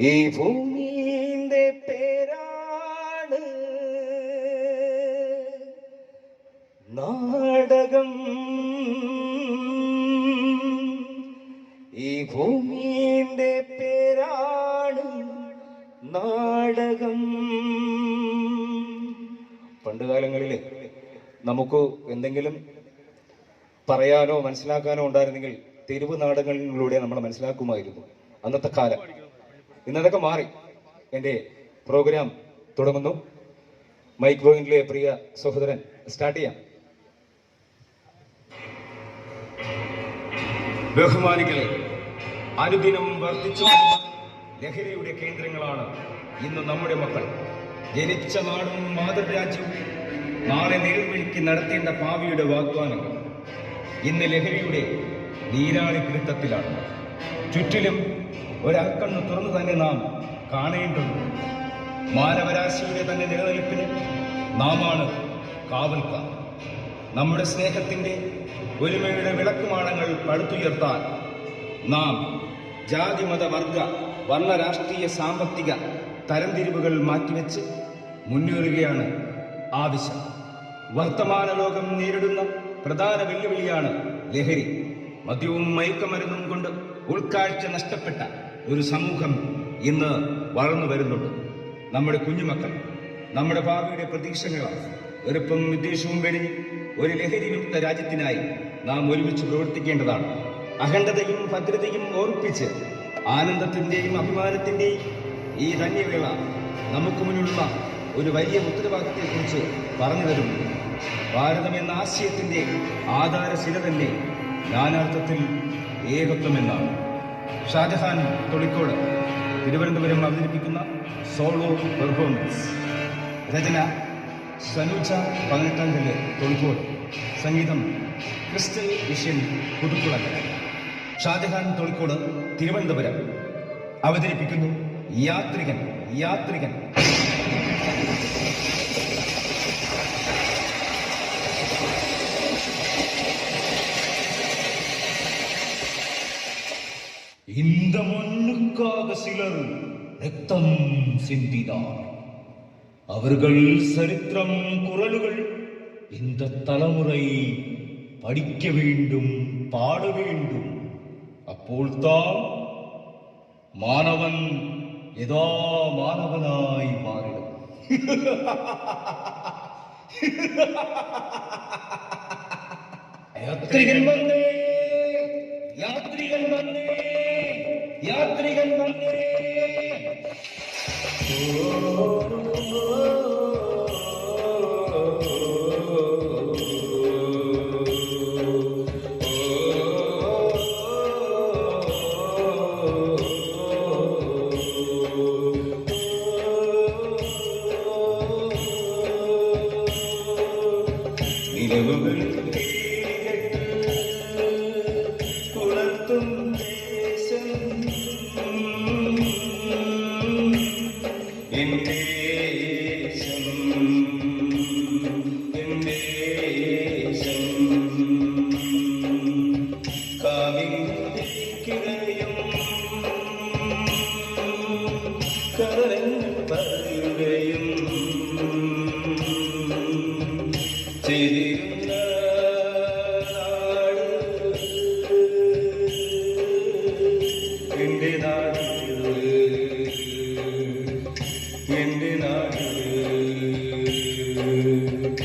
ഈ ഭൂമിന്റെ പേരാണ് നാടകം. ഈ ഭൂമിന്റെ പേരാണ് നാടകം. പണ്ട് കാലങ്ങളിൽ നമുക്ക് എന്തെങ്കിലും പറയാനോ മനസ്സിലാക്കാനോ ഉണ്ടായിരുന്നെങ്കിൽ തെരുവ് നാടകങ്ങളിലൂടെ നമ്മൾ മനസ്സിലാക്കുമായിരുന്നു. അന്നത്തെ കാലം. ഇന്നതൊക്കെ മാറി. എന്റെ പ്രോഗ്രാം തുടങ്ങുന്നു. മൈക്ക് പോയിന്റിലെ പ്രിയ സഹോദരൻ സ്റ്റാർട്ട് ചെയ്യാം. ബഹുമാനികളെ അനുദിനം വർദ്ധിച്ചു ലഹരിയുടെ കേന്ദ്രങ്ങളാണ് ഇന്ന് നമ്മുടെ മക്കൾ. ജനിച്ച നാടും മാതൃരാജ്യവും നാളെ നേർവിളിക്ക് നടത്തേണ്ട ഭാവിയുടെ വാഗ്ദാനങ്ങൾ ഇന്ന് ലഹരിയുടെ നീരാളി പിടുത്തത്തിലാണ് ചുറ്റിലും ഒരക്കണ്ണ് തുറന്ന് തന്നെ നാം കാണേണ്ടതുണ്ട്. മാനവരാശിയുടെ തന്നെ നിലനിൽപ്പിന് നാമാണ് കാവൽക്കാർ. നമ്മുടെ സ്നേഹത്തിന്റെ ഒരുമയുടെ വിളക്കുമാണങ്ങൾ പടുത്തുയർത്താൻ നാം ജാതി മത വർഗ വർണ രാഷ്ട്രീയ സാമ്പത്തിക തരംതിരിവുകൾ മാറ്റിവെച്ച് മുന്നേറുകയാണ് ആവശ്യം. വർത്തമാന ലോകം നേരിടുന്ന പ്രധാന വെല്ലുവിളിയാണ് ലഹരി. മദ്യവും മയക്കമരുന്നും കൊണ്ട് ഉൾക്കാഴ്ച നഷ്ടപ്പെട്ട ഒരു സമൂഹം ഇന്ന് വളർന്നു വരുന്നുണ്ട്. നമ്മുടെ കുഞ്ഞുമക്കൾ നമ്മുടെ ഭാവിയുടെ പ്രതീക്ഷകളാണ്. വെറുപ്പും വിദ്വേഷവും വെടിഞ്ഞ് ഒരു ലഹരി വിമുക്ത രാജ്യത്തിനായി നാം ഒരുമിച്ച് പ്രവർത്തിക്കേണ്ടതാണ്. അഖണ്ഡതയും ഭദ്രതയും ഓർപ്പിച്ച് ആനന്ദത്തിന്റെയും അഭിമാനത്തിന്റെയും ഈ ധന്യവേള നമുക്ക് മുന്നിലുള്ള ഒരു വലിയ ഉത്തരവാദിത്തത്തെക്കുറിച്ച് പറഞ്ഞു തരുന്നു. ഭാരതം എന്ന ആശയത്തിന്റെ ആധാരശില തന്നെ നാനാർത്ഥത്തിൽ ഏകത്വം എന്നാണ്. ഷാജഹാൻ തൊളിക്കോട് തിരുവനന്തപുരം അവതരിപ്പിക്കുന്ന സോളോ പെർഫോമൻസ് രചന സനൂച്ച പതിനെട്ടാം തീയതി തൊളിക്കോട് സംഗീതം ക്രിസ്റ്റൽ വിഷ്യൻ പുതുക്കുളങ്ങര ഷാജഹാൻ തൊളിക്കോട് തിരുവനന്തപുരം. അവതരിപ്പിക്കുന്നു യാത്രികൻ യാത്രികൻ. இந்த மண்ணுக்காக சிலர் ரத்தம் சிந்தினார். அவர்கள் சரித்திரம் குரல்கள் இந்த தலைமுறை படிக்க வேண்டும் பாட வேண்டும். அப்போல்தான் மாணவன் எதா மாணவனாய் மாறிடும். எத்தனை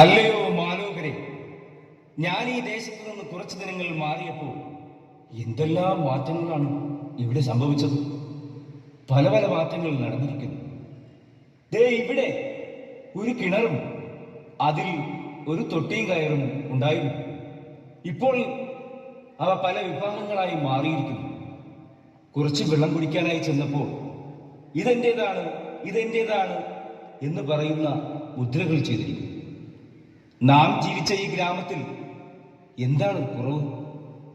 അല്ലയോ മാനോകരെ ഞാൻ ഈ ദേശത്ത് നിന്ന് കുറച്ച് ദിനങ്ങൾ മാറിയപ്പോൾ എന്തെല്ലാം മാറ്റങ്ങളാണ് ഇവിടെ സംഭവിച്ചത്? പല പല മാറ്റങ്ങൾ നടന്നിരിക്കുന്നു. ദേ ഇവിടെ ഒരു കിണറും അതിൽ ഒരു തൊട്ടിയും കയറും ഉണ്ടായിരുന്നു. ഇപ്പോൾ അവ പല വിഭാഗങ്ങളായി മാറിയിരിക്കുന്നു. കുറച്ച് വെള്ളം കുടിക്കാനായി ചെന്നപ്പോൾ ഇതെന്റേതാണ് ഇതെന്റേതാണ് എന്ന് പറയുന്ന മുദ്രകൾ ചെയ്തിരിക്കുന്നു. നാം ജീവിച്ച ഈ ഗ്രാമത്തിൽ എന്താണ് കുറവ്?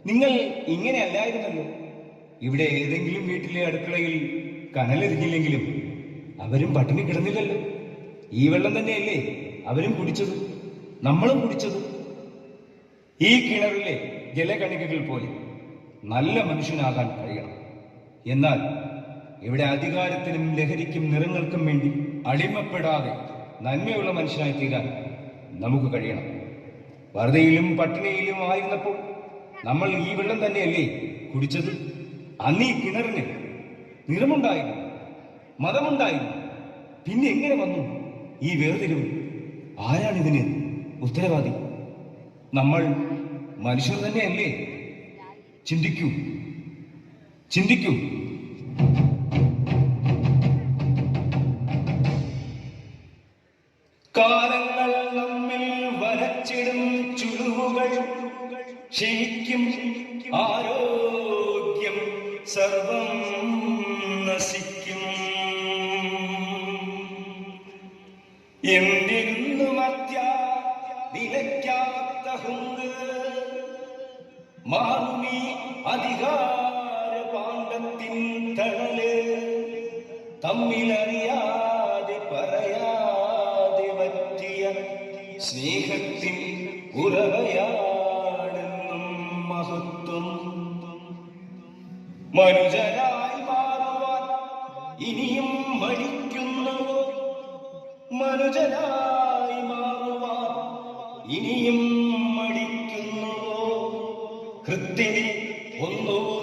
നിങ്ങൾ ഇങ്ങനെ അല്ലായിരുന്നല്ലോ. ഇവിടെ ഏതെങ്കിലും വീട്ടിലെ അടുക്കളയിൽ കനലെരിഞ്ഞില്ലെങ്കിലും അവരും പട്ടിണി കിടന്നില്ലല്ലോ. ഈ വെള്ളം തന്നെയല്ലേ അവരും കുടിച്ചത് നമ്മളും കുടിച്ചത്. ഈ കിണറിലെ ജലകണികകൾ പോലെ നല്ല മനുഷ്യനാകാൻ കഴിയണം. എന്നാൽ ഇവിടെ അധികാരത്തിനും ലഹരിക്കും നിറങ്ങൾക്കും വേണ്ടി അടിമപ്പെടാതെ നന്മയുള്ള മനുഷ്യനായി തീരാൻ നമുക്ക് കഴിയണം. വറുതയിലും പട്ടിണിയിലും ആയിരുന്നപ്പോൾ നമ്മൾ ഈ വെള്ളം തന്നെയല്ലേ കുടിച്ചത്? അന്ന് ഈ കിണറിന് നിറമുണ്ടായിരുന്നു മതമുണ്ടായിരുന്നു. പിന്നെ എങ്ങനെ വന്നു ഈ വേർതിരിവ്? ആരാണിതിന് ഉത്തരവാദി? നമ്മൾ മനുഷ്യർ തന്നെയല്ലേ? ചിന്തിക്കൂ. ചിന്തിക്കൂ. കാലങ്ങൾ എന്തിരുന്നു മത്യ നിലയ്ക്കാത്ത അധികാര പാണ്ഡത്തിൻ തണൽ തമ്മിലറിയാതെ പറയാതെ പറ്റിയ സ്നേഹത്തിൻ ഉറവയാണെന്നും മഹത്വം. മനുജനായി മനുജനായി മാറുവാൻ ഇനിയും മടിക്കുന്നുവോ? കൃത്യനെ ഒന്നോതി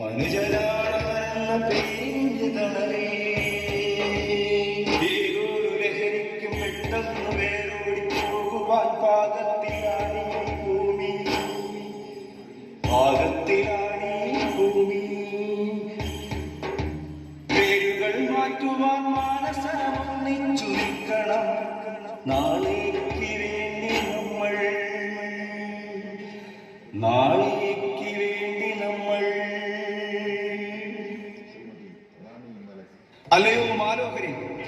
മനുജനാണവരെന്ന പേരിന്റെ ഏതൊരു ലഹരിക്കും പെട്ടെന്ന് വേരോടി പോകുവാൻ പാകത്തിലാണ് ഭൂമി. പാകത്തിലാണ് ഭൂമി. പേരുകൾ മാറ്റുവാൻ മാനസമൊന്നിച്ചു നിൽക്കണം നാളെ